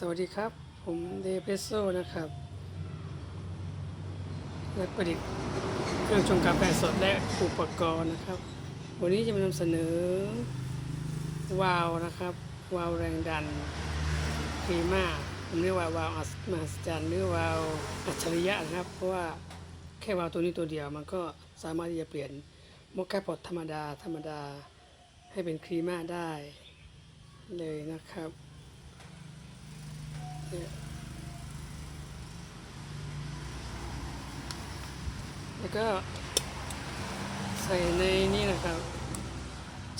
สวัสดีครับ ผมเดเพโซนะครับนักประดิษฐ์เครื่องชงกาแฟสดและอุปกรณ์นะครับ วันนี้จะมานำเสนอ วาล์วนะครับ วาล์วแรงดันพรีมาผมเรียกว่าวาล์วอัศมหัศจรรย์หรือวาล์วอัจฉริยะนะครับ เพราะว่าแค่วาล์วตัวนี้ตัวเดียวมันก็สามารถที่จะเปลี่ยนโมกแคพอตธรรมดาธรรมดาให้เป็นครีมาได้เลยนะครับ เนี่ยแล้วก็ใส่ในนี้นะครับ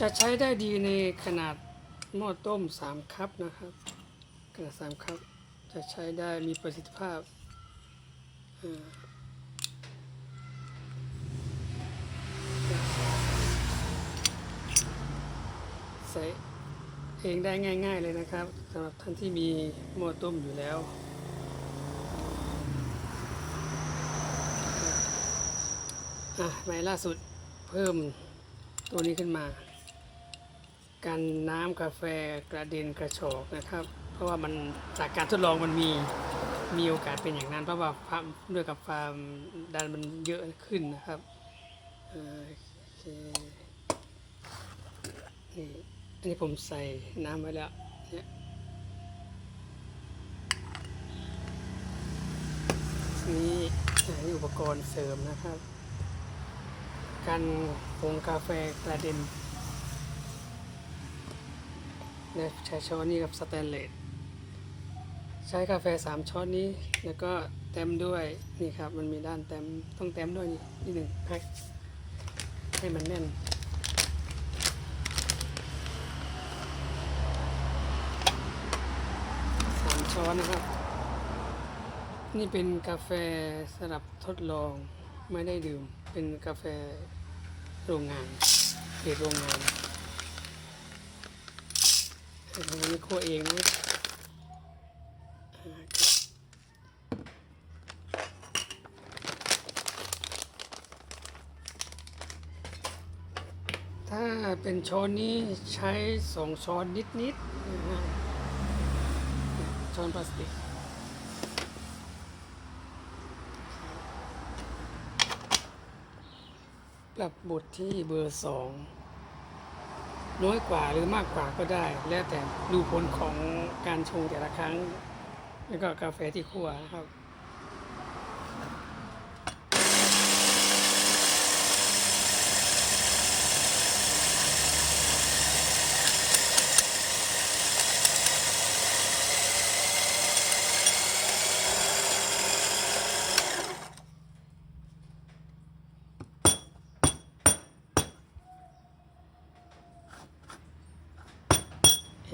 จะใช้ได้ดีในขนาดหม้อต้ม 3 คัพนะครับ ขนาด 3 คัพ จะใช้ได้มีประสิทธิภาพใส่ เองได้ง่ายๆเลยนะครับสำหรับท่านที่มีหม้อต้มอยู่แล้ว อะใหม่ล่าสุดเพิ่มตัวนี้ขึ้นมา กันน้ำกาแฟกระเด็นกระโชกนะครับ เพราะว่ามันจากการทดลองมันมีมีโอกาสเป็นอย่างนั้น เพราะว่าความด้วยกับความดันมันเยอะขึ้นนะครับโอเคนี่ อันนี้ผมใส่น้ำไว้แล้วเนี่ยนี่อันนี้อุปกรณ์เสริมนะครับ กันผงกาแฟกระเด็นนใช้ช้อนนี้กับสแตนเลสใช้กาแฟสามช้อนนี้ แล้วก็เต็มด้วยนี่ครับ มันมีด้านเต็มต้องเต็มด้วยนี่นี่หนึ่งแพ็คให้มันแน่น ซ้อนนะครับ นี่เป็นกาแฟสำหรับทดลองไม่ได้ดื่ม เป็นกาแฟโรงงานเกรดโรงงานอันนี้คั่วเองนะถ้าเป็นช้อนนี้ใช้สองช้อนนิดๆนะฮะ ช้อนพลาสติกปรับบทที่เบอร์สองน้อยกว่าหรือมากกว่าก็ได้ แล้วแต่ดูผลของการชงแต่ละครั้ง แล้วก็กาแฟที่คั่วนะครับ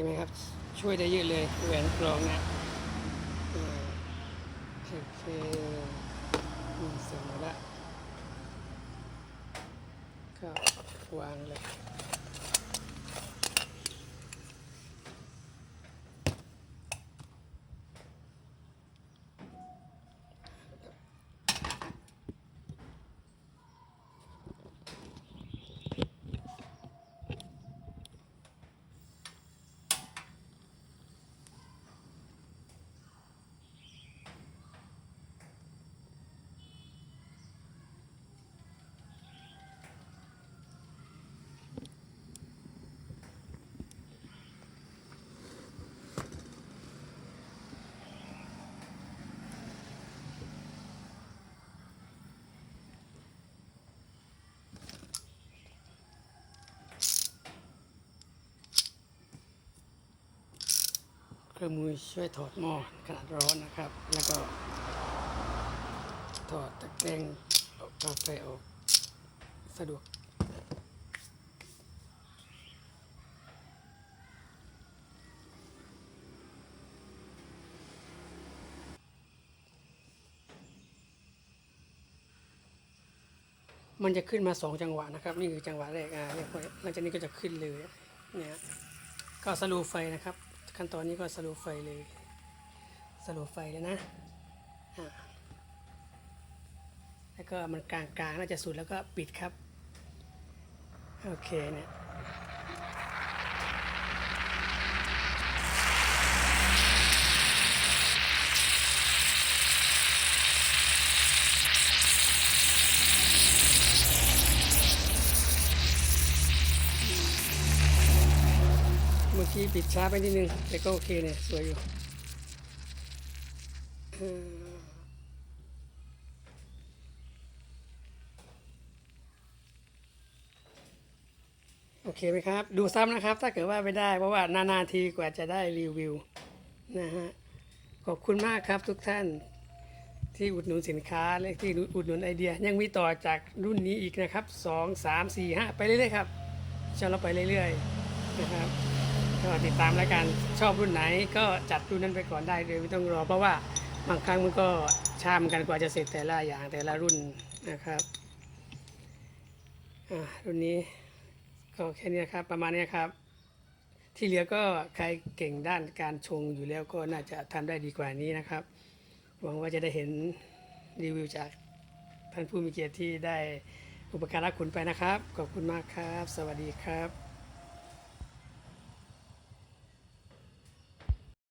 ช่ไหมครับ ช่วยได้เยอะเลยแหวนกรองนะโอเคนี่เสร็จแล้วก็วางเลย เครื่องมือช่วยถอดหม้อขนาดร้อนนะครับ แล้วก็ถอดตะแกรงกาแฟออกสะดวก มันจะขึ้นมาสองจังหวะนะครับ นี่คือจังหวะแรกอ่าเรียบร้อยหลังจากนี้ก็จะขึ้นเลยเนี่ยก็สโลูไฟนะครับ ขั้นตอนนี้ก็สโลูไฟเลยสโลูไฟแล้วนะแล้วก็มันกลางๆน่าจะสุดแล้วก็ปิดครับ โอเคเนี่ย กี้ปิดช้าไปนิดนึง แต่ก็โอเคเนี่ย สวยอยู่โอเคไหมครับ ดูซ้ำนะครับ ถ้าเกิดว่าไม่ได้ เพราะว่านานๆทีกว่าจะได้รีวิวนะฮะ ขอบคุณมากครับทุกท่านที่อุดหนุนสินค้าและที่อุดหนุนไอเดีย ยังมีต่อจากรุ่นนี้อีกนะครับสองสามสี่ห้าไปเรื่อยๆครับชอบเราไปเรื่อยๆนะครับ ก็ติดตามแล้วกันชอบรุ่นไหนก็จัดรุ่นนั้นไปก่อนได้เลยไม่ต้องรอ เพราะว่าบางครั้งมันก็ช้าเหมือนกันกว่าจะเสร็จแต่ละอย่างแต่ละรุ่นนะครับรุ่นนี้ก็แค่นี้ครับประมาณนี้ครับ ที่เหลือก็ใครเก่งด้านการชงอยู่แล้วก็น่าจะทำได้ดีกว่านี้นะครับ หวังว่าจะได้เห็นรีวิวจากท่านผู้มีเกียรติที่ได้อุปการะคุณไปนะครับ ขอบคุณมากครับ สวัสดีครับ